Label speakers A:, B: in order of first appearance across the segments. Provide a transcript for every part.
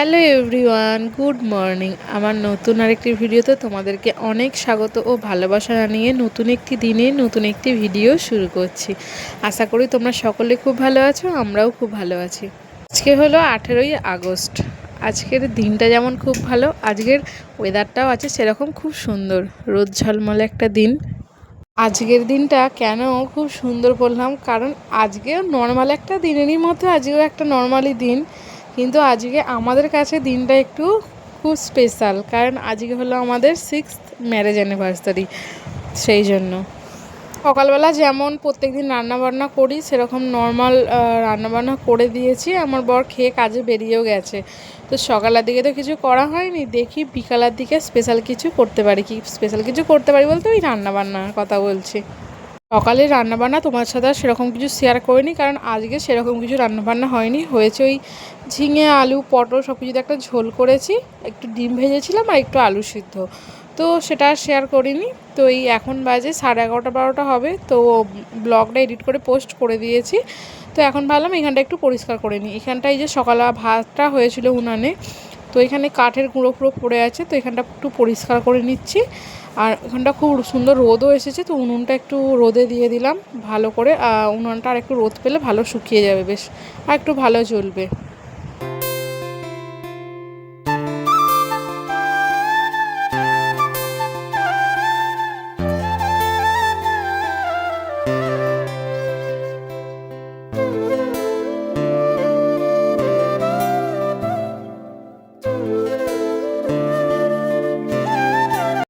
A: Hello everyone, good morning. আমার নতুন আরেকটি ভিডিওতে তোমাদেরকে অনেক স্বাগত ও ভালোবাসা জানিয়ে নতুন একটি দিনে নতুন একটি ভিডিও শুরু করছি। আশা করি তোমরা সকলে খুব ভালো আছো, আমরাও খুব ভালো আছি। আজকে হলো আঠেরোই আগস্ট। আজকের দিনটা যেমন খুব ভালো, আজকের ওয়েদারটাও আছে সেরকম খুব সুন্দর। রোদ ঝলমলে একটা দিন। আজকের দিনটা কেন খুব সুন্দর বললাম, কারণ আজকেও নর্মাল একটা দিনেরই মতো, আজকেও একটা নর্মালি দিন। কিন্তু আজকে আমাদের কাছে দিনটা একটু খুব স্পেশাল কারণ আজকে হলো আমাদের সিক্স ম্যারেজ অ্যানিভার্সারি সেই জন্য। সকালবেলা যেমন প্রত্যেক দিন রান্নাবান্না করি, সেরকম নর্মাল রান্নাবান্না করে দিয়েছি। আমার বর খেয়ে কাজে বেরিয়েও গেছে। তো সকালের দিকে তো কিছু করা হয়নি, দেখি বিকালের দিকে স্পেশাল কিছু করতে পারি কি? স্পেশাল কিছু করতে পারি বলতে ওই রান্নাবান্নার কথা বলছি। সকালে রান্নাবান্না তোমার সাথে সেরকম কিছু শেয়ার করিনি, কারণ আজকে সেরকম কিছু রান্নাবান্না হয়নি। হয়েছে ওই ঝিঙে, আলু, পটল সব কিছুতে একটা ঝোল করেছি। একটু ডিম ভেজেছিলাম আর একটু আলু সিদ্ধ। তো সেটা আর শেয়ার করিনি। তো এই এখন বাজে সাড়ে এগারোটা বারোটা হবে। তো ব্লগটা এডিট করে পোস্ট করে দিয়েছি। তো এখন ভাবলাম এখানটা একটু পরিষ্কার করে নিই। এখানটায় যে সকালে ভাতটা হয়েছিল উনানে। এখানে কাঠের গুঁড়ো ফুঁড়ো পড়ে আছে, তো এখানটা একটু পরিষ্কার করে নিচ্ছি। আর ওখানটা খুব সুন্দর রোদও এসেছে, তো উনুনটা একটু রোদে দিয়ে দিলাম ভালো করে। উনুনটা আর একটু রোদ পেলে ভালো শুকিয়ে যাবে বেশ, আর একটু ভালো জ্বলবে।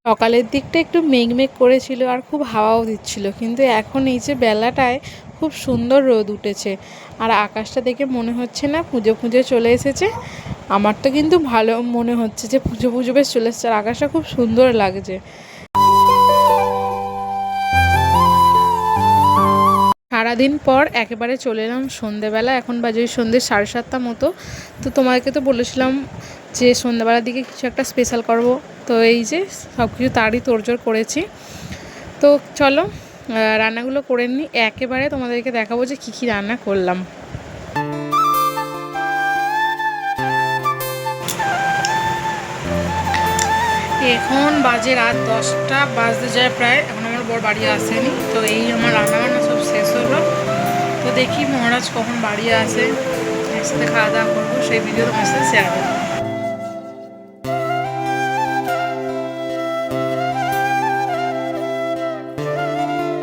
A: সকালের দিকটা একটু মেঘমেঘ করেছিল আর খুব হাওয়াও দিচ্ছিল। কিন্তু এখন এই যে বেলাটায় খুব সুন্দর রোদ উঠেছে। আর আকাশটা দেখে মনে হচ্ছে না পুজো পুজো চলে এসেছে। আমার তো কিন্তু ভালো মনে হচ্ছে যে পুজো পুজো বেশ চলে এসেছে। আর আকাশটা খুব সুন্দর লাগছে। সারাদিন পর একেবারে চলে এলাম সন্ধেবেলা। এখন বাজে ওই সন্ধ্যে সাড়ে সাতটা মতো। তো তোমাকে তো বলেছিলাম যে সন্ধ্যাবেলার দিকে কিছু একটা স্পেশাল করব। তো এই যে সব কিছু তারই তোড়জোড় করেছি। তো চলো রান্নাগুলো করে নিই। একেবারে তোমাদেরকে দেখাবো যে কী কী রান্না করলাম। এখন বাজে রাত দশটা, বাজতে যায় প্রায়। এখন আমার বড় বাড়ি আসেনি। তো এই আমার রান্নাবান্না সব শেষ হলো। তো দেখি মহারাজ কখন বাড়ি আসে। একসাথে খাওয়া দাওয়া করব, সেই ভিডিও তোমার সাথে শেয়ার করব।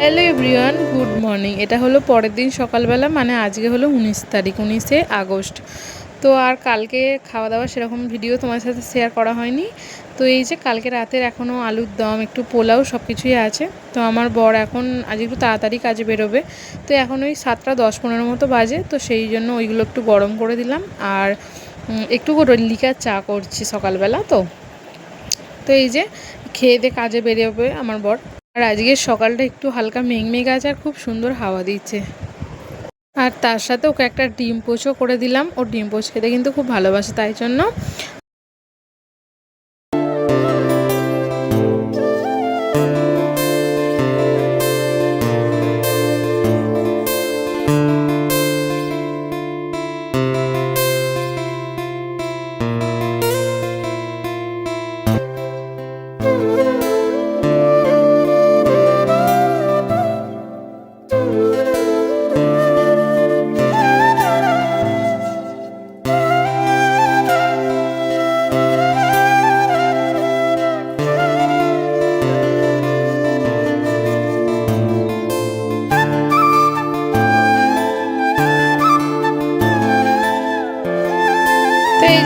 A: হ্যালো এভরিওয়ান গুড মর্নিং এটা হলো পরের দিন সকালবেলা মানে আজকে হলো উনিশ তারিখ, উনিশে আগস্ট। তো আর কালকে খাওয়া দাওয়া সেরকম ভিডিও তোমার সাথে শেয়ার করা হয়নি। তো এই যে কালকে রাতের এখনও আলুর দম, একটু পোলাও সব কিছুই আছে। তো আমার বর এখন আজ একটু তাড়াতাড়ি কাজে বেরোবে। তো এখন ওই সাতটা দশ পনেরো মতো বাজে, তো সেই জন্য ওইগুলো একটু গরম করে দিলাম। আর একটু লিকার চা করছি সকালবেলা তো। তো এই যে খেয়ে দিয়ে কাজে বেরোবে আমার বর। আর আজকের সকালটা একটু হালকা মেঘমেঘ আছে আর খুব সুন্দর হাওয়া দিচ্ছে। আর তার সাথে ওকে একটা ডিম পোচও করে দিলাম। ও ডিম পোচ খেতে কিন্তু খুব ভালোবাসে, তাই জন্য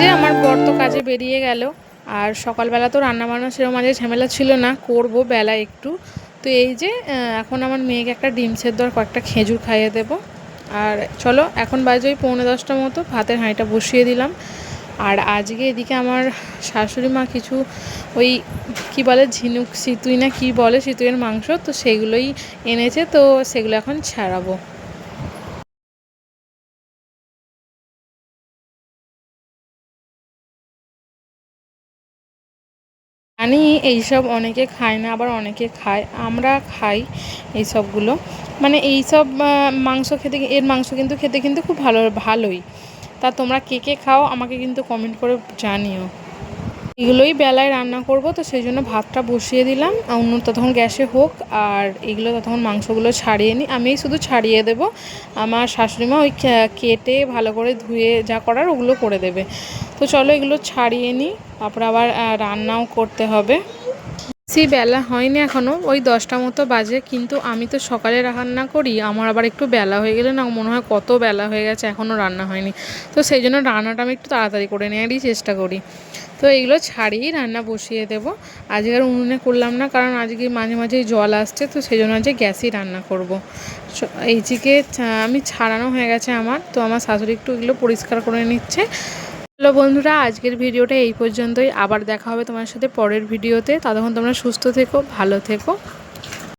A: যে আমার বর তো কাজে বেরিয়ে গেল, আর সকালবেলা তো রান্নাবান্না সেরকম মাঝে ঝামেলা ছিল না, করব বেলা একটু। তো এই যে এখন আমার মেয়েকে একটা ডিম সেদ্ধ আর কয়েকটা খেজুর খাইয়ে দেবো। আর চলো, এখন বাজে ওই পৌনে দশটার মতো, ভাতের হাঁড়িটা বসিয়ে দিলাম। আর আজকে এদিকে আমার শাশুড়ি মা কিছু ওই, কি বলে, ঝিনুক, সিতুই না কি বলে, সিতুইয়ের মাংস, তো সেগুলোই এনেছে, তো সেগুলো এখন ছাড়াবো। জানি এইসব অনেকে খায় না, আবার অনেকে খায়। আমরা খাই এই সবগুলো মানে এই সব মাংস খেতে এর মাংস কিন্তু খেতে কিন্তু খুব ভালো, ভালোই। তা তোমরা কে কে খাও আমাকে কিন্তু কমেন্ট করে জানিও। এগুলোই বেলায় রান্না করব, তো সেই জন্য ভাতটা বসিয়ে দিলাম। অন্য ততক্ষণ গ্যাসে হোক, আর এগুলো ততক্ষণ মাংসগুলো ছাড়িয়ে নিই আমিই শুধু ছাড়িয়ে দেব। আমার শাশুড়িমা ওই কেটে ভালো করে ধুয়ে যা করার ওগুলো করে দেবে। তো চলো এগুলো ছাড়িয়ে নিই, তারপর আবার রান্নাও করতে হবে। বেশি বেলা হয়নি এখনও ওই দশটা মতো বাজে, কিন্তু আমি তো সকালে রান্না করি, আমার আবার একটু বেলা হয়ে গেলে না, মনে হয় কত বেলা হয়ে গেছে এখনও রান্না হয়নি। তো সেই জন্য রান্নাটা আমি একটু তাড়াতাড়ি করে নেওয়ারই চেষ্টা করি। তো এইগুলো ছাড়িয়েই রান্না বসিয়ে দেব। আজকে আর উনুনে করলাম না, কারণ আজকে মাঝে মাঝেই জল আসছে, তো সেই জন্য আজকে গ্যাসেই রান্না করব। চ- এইদিকে চা- আমি ছাড়ানো হয়ে গেছে আমার, তো আমার শাশুড়ি একটু এগুলো পরিষ্কার করে নিচ্ছে। হ্যালো বন্ধুরা, আজকের ভিডিওটা এই পর্যন্তই। আবার দেখা হবে তোমার সাথে পরের ভিডিওতে। ততক্ষণ তোমরা সুস্থ থেকো, ভালো থেকো।